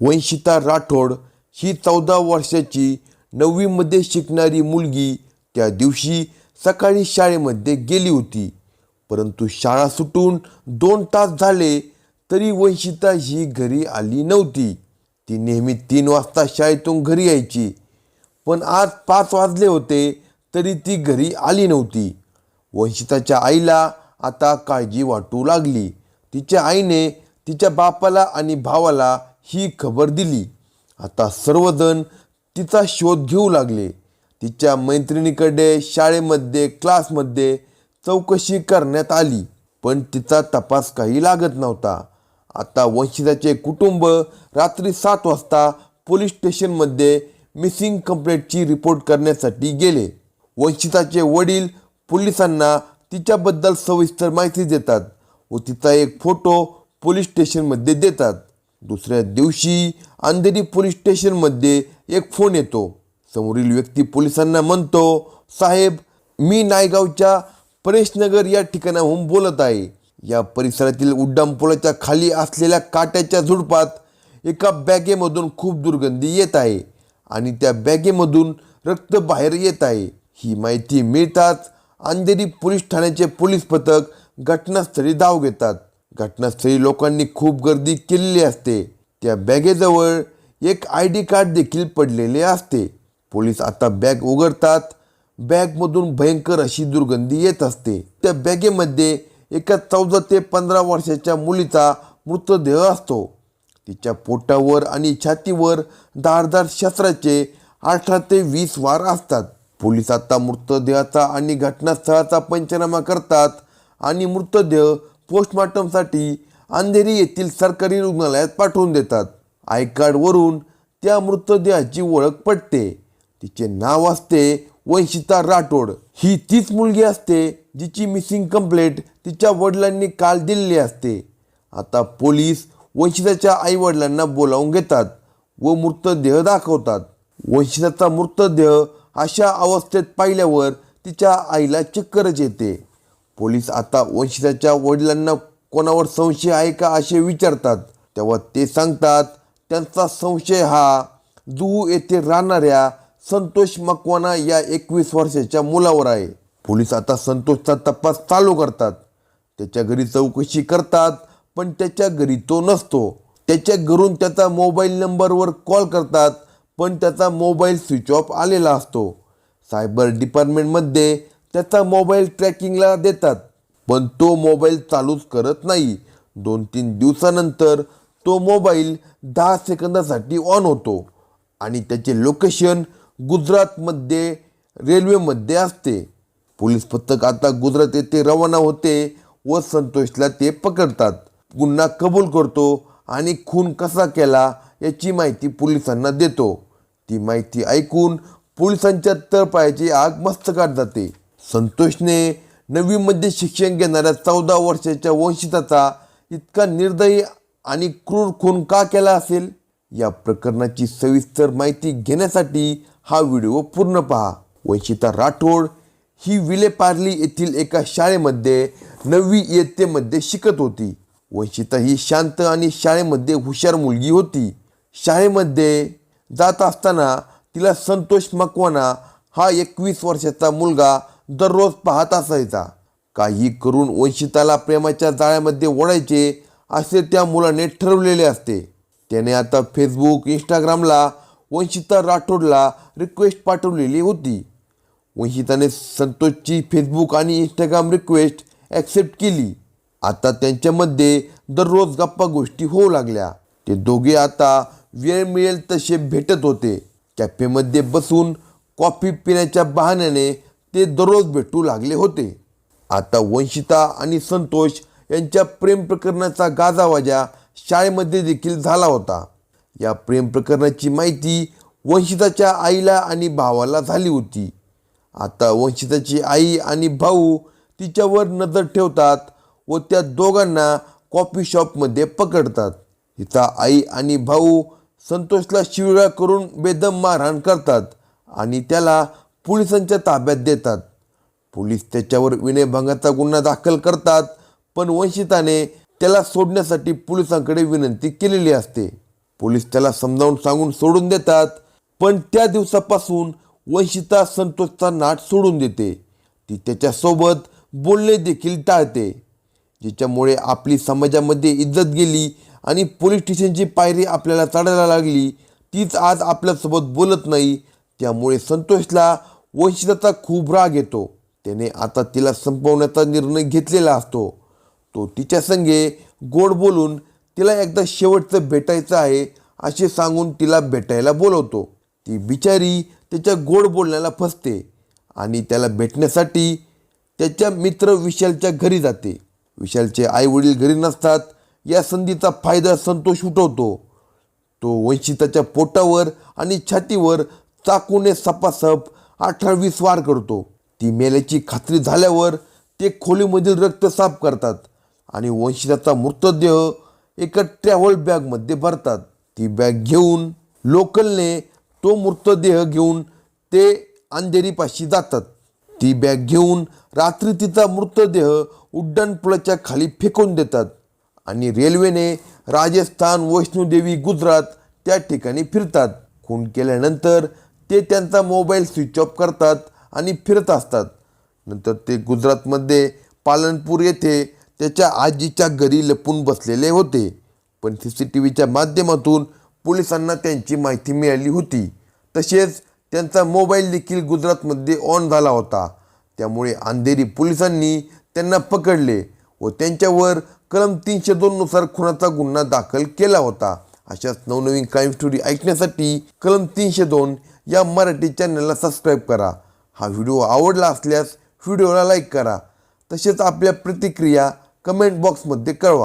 वंशिता राठोड ही चौदा वर्षाची नववीमध्ये शिकणारी मुलगी त्या दिवशी सकाळी शाळेमध्ये गेली होती. परंतु शाळा सुटून दोन तास झाले तरी वंशिता ही घरी आली नव्हती. ती नेहमी तीन वाजता शाळेतून घरी यायची. पण आज पाच वाजले होते तरी ती घरी आली नव्हती. वंशिताच्या आईला आता काळजी वाटू लागली. तिच्या आईने तिच्या बापाला आणि भावाला ही खबर दिली. आता सर्वजण तिचा शोध घेऊ लागले. तिच्या मैत्रिणीकडे शाळेमध्ये क्लासमध्ये चौकशी करण्यात आली. पण तिचा तपास काही लागत नव्हता. आता वंशिताचे कुटुंब रात्री सात वाजता पोलीस स्टेशनमध्ये मिसिंग कंप्लेंटची रिपोर्ट करण्यासाठी गेले. वंशिताचे वडील पोलिसांना तिच्याबद्दल सविस्तर माहिती देतात व तिचा एक फोटो पोलीस स्टेशनमध्ये देतात. दुसऱ्या दिवशी अंधेरी पोलीस स्टेशनमध्ये एक फोन येतो. समोरील व्यक्ती पोलिसांना म्हणतो साहेब मी नायगावच्या परेशनगर या ठिकाणाहून बोलत आहे. या परिसरातील उड्डाणपुलाच्या खाली असलेल्या काट्याच्या झुडपात एका बॅगेमधून खूप दुर्गंधी येत आहे आणि त्या बॅगेमधून रक्त बाहेर येत आहे. ही माहिती मिळताच अंधेरी पोलीस ठाण्याचे पोलीस पथक घटनास्थळी धाव घेतात. घटनास्थळी लोकांनी खूप गर्दी केलेली असते. त्या बॅगेजवळ एक आय डी कार्ड देखील पडलेले असते. पोलीस आता बॅग उघडतात. बॅगमधून भयंकर अशी दुर्गंधी येत असते. त्या बॅगेमध्ये एका चौदा ते पंधरा वर्षाच्या मुलीचा मृतदेह असतो. तिच्या पोटावर आणि छातीवर धारधार शस्त्राचे अठरा ते वीस वार असतात. पोलीस आता मृतदेहाचा आणि घटनास्थळाचा पंचनामा करतात आणि मृतदेह पोस्टमॉर्टमसाठी अंधेरी येथील सरकारी रुग्णालयात पाठवून देतात. आय कार्डवरून त्या मृतदेहाची ओळख पडते तिचे नाव असते वंशिता राठोड. ही तीच मुलगी असते जिची मिसिंग कंप्लेंट तिच्या वडिलांनी काल दिलेली असते. आता पोलीस वंशिताच्या आई वडिलांना बोलावून घेतात व मृतदेह दाखवतात. वंशिताचा मृतदेह अशा अवस्थेत पाहिल्यावर तिच्या आईला चक्करच येते. पोलीस आता वंशिताच्या वडिलांना कोणावर संशय आहे का असे विचारतात. तेव्हा ते सांगतात त्यांचा संशय हा जुहू येथे राहणाऱ्या संतोष मकवाना या एकवीस वर्षाच्या मुलावर आहे. पोलीस आता संतोषचा तपास चालू करतात. त्याच्या घरी चौकशी करतात पण त्याच्या घरी तो नसतो. त्याच्या घरून त्याचा मोबाईल नंबरवर कॉल करतात पण त्याचा मोबाईल स्विच ऑफ आलेला असतो. सायबर डिपार्टमेंटमध्ये त्याचा मोबाईल ट्रॅकिंगला देतात. पण तो मोबाईल चालूच करत नाही. दोन तीन दिवसानंतर तो मोबाईल दहा सेकंदासाठी ऑन होतो. आणि त्याचे लोकेशन गुजरातमध्ये रेल्वेमध्ये असते. पोलीस पथक आता गुजरात येथे रवाना होते व संतोषला ते पकडतात. गुन्हा कबूल करतो आणि खून कसा केला याची माहिती पोलिसांना देतो. ती माहिती ऐकून पोलिसांच्या तळपायाची आग मस्तकात जाते. संतोषने नववीमध्ये शिक्षण घेणाऱ्या चौदा वर्षाच्या वंशिताचा इतका निर्दयी आणि क्रूर खून का केला असेल? या प्रकरणाची सविस्तर माहिती घेण्यासाठी हा व्हिडिओ पूर्ण पहा. वंशिता राठोड ही विलेपार्ली येथील एका शाळेमध्ये नववी इयत्तेमध्ये शिकत होती. वंशिता ही शांत आणि शाळेमध्ये हुशार मुलगी होती. शाळेमध्ये जात असताना तिला संतोष मकवाना हा एकवीस वर्षाचा मुलगा दररोज पाहत असायचा. काही करून वंशिताला प्रेमाच्या जाळ्यामध्ये ओढायचे असे त्या मुलाने ठरवलेले असते. त्याने आता फेसबुक इंस्टाग्रामला वंशिता राठोडला रिक्वेस्ट पाठवलेली होती. वंशिताने संतोषची फेसबुक आणि इंस्टाग्राम रिक्वेस्ट ॲक्सेप्ट केली. आता त्यांच्यामध्ये दररोज गप्पा गोष्टी होऊ लागल्या. ते दोघे आता वेळ मिळेल तसे भेटत होते. कॅफेमध्ये बसून कॉफी पिण्याच्या बहाण्याने ते दररोज भेटू लागले होते. आता वंशिता आणि संतोष यांच्या प्रेम प्रकरणाचा गाजावाजा शाळेमध्ये देखील झाला होता. या प्रेम प्रकरणाची माहिती वंशिताच्या आईला आणि भावाला झाली होती. आता वंशिताची आई आणि भाऊ तिच्यावर नजर ठेवतात व त्या दोघांना कॉफी शॉपमध्ये पकडतात. तिचा आई आणि भाऊ संतोषला शिवळा करून बेदम मारहाण करतात आणि त्याला पोलिसांच्या ताब्यात देतात. पोलीस त्याच्यावर विनयभंगाचा गुन्हा दाखल करतात पण वंशिताने त्याला सोडण्यासाठी पोलिसांकडे विनंती केलेली असते. पोलीस त्याला समजावून सांगून सोडून देतात पण त्या दिवसापासून वंशिता संतोषचा नाट सोडून देते. ती त्याच्यासोबत बोलणे देखील टाळते ज्याच्यामुळे आपली समाजामध्ये इज्जत गेली आणि पोलीस स्टेशनची पायरी आपल्याला चढायला लागली. तीच आज आपल्यासोबत बोलत नाही त्यामुळे संतोषला वंशिताचा खूप राग येतो. त्याने आता तिला संपवण्याचा निर्णय घेतलेला असतो. तो तिच्या संगे गोड बोलून तिला एकदा शेवटचं भेटायचं आहे असे सांगून तिला भेटायला बोलवतो. ती बिचारी त्याच्या गोड बोलण्याला फसते आणि त्याला भेटण्यासाठी त्याच्या मित्र विशालच्या घरी जाते. विशालचे आई वडील घरी नसतात. या संधीचा फायदा संतोष उठवतो. तो वंशिताच्या पोटावर आणि छातीवर चाकूने सपासप अठरा वीस वार करतो. ती मेल्याची खात्री झाल्यावर ते खोलीमधील रक्त साफ करतात आणि वंशिताचा मृतदेह एका ट्रॅव्हल बॅगमध्ये भरतात. ती बॅग घेऊन लोकलने तो मृतदेह घेऊन ते अंधेरीपाशी जातात. ती बॅग घेऊन रात्री तिचा मृतदेह उड्डाणपुलाच्या खाली फेकून देतात आणि रेल्वेने राजस्थान वैष्णोदेवी गुजरात त्या ठिकाणी फिरतात. खून केल्यानंतर ते त्यांचा मोबाईल स्विच ऑफ करतात आणि फिरत असतात. नंतर ते गुजरातमध्ये पालनपूर येथे त्याच्या आजीच्या घरी लपून बसलेले होते. पण सी सी टी व्हीच्या माध्यमातून पोलिसांना त्यांची माहिती मिळाली होती. तसेच त्यांचा मोबाईल देखील गुजरातमध्ये ऑन झाला होता. त्यामुळे अंधेरी पोलिसांनी त्यांना पकडले व त्यांच्यावर कलम तीनशे दोननुसार खुनाचा गुन्हा दाखल केला होता. अशाच नवनवीन क्राईम स्टोरी ऐकण्यासाठी कलम तीनशे दोन या मराठी चॅनलला सबस्क्राईब करा. हा व्हिडिओ आवडला असल्यास व्हिडिओला लाईक करा. तसेच आपल्या प्रतिक्रिया कमेंट बॉक्समध्ये कळवा.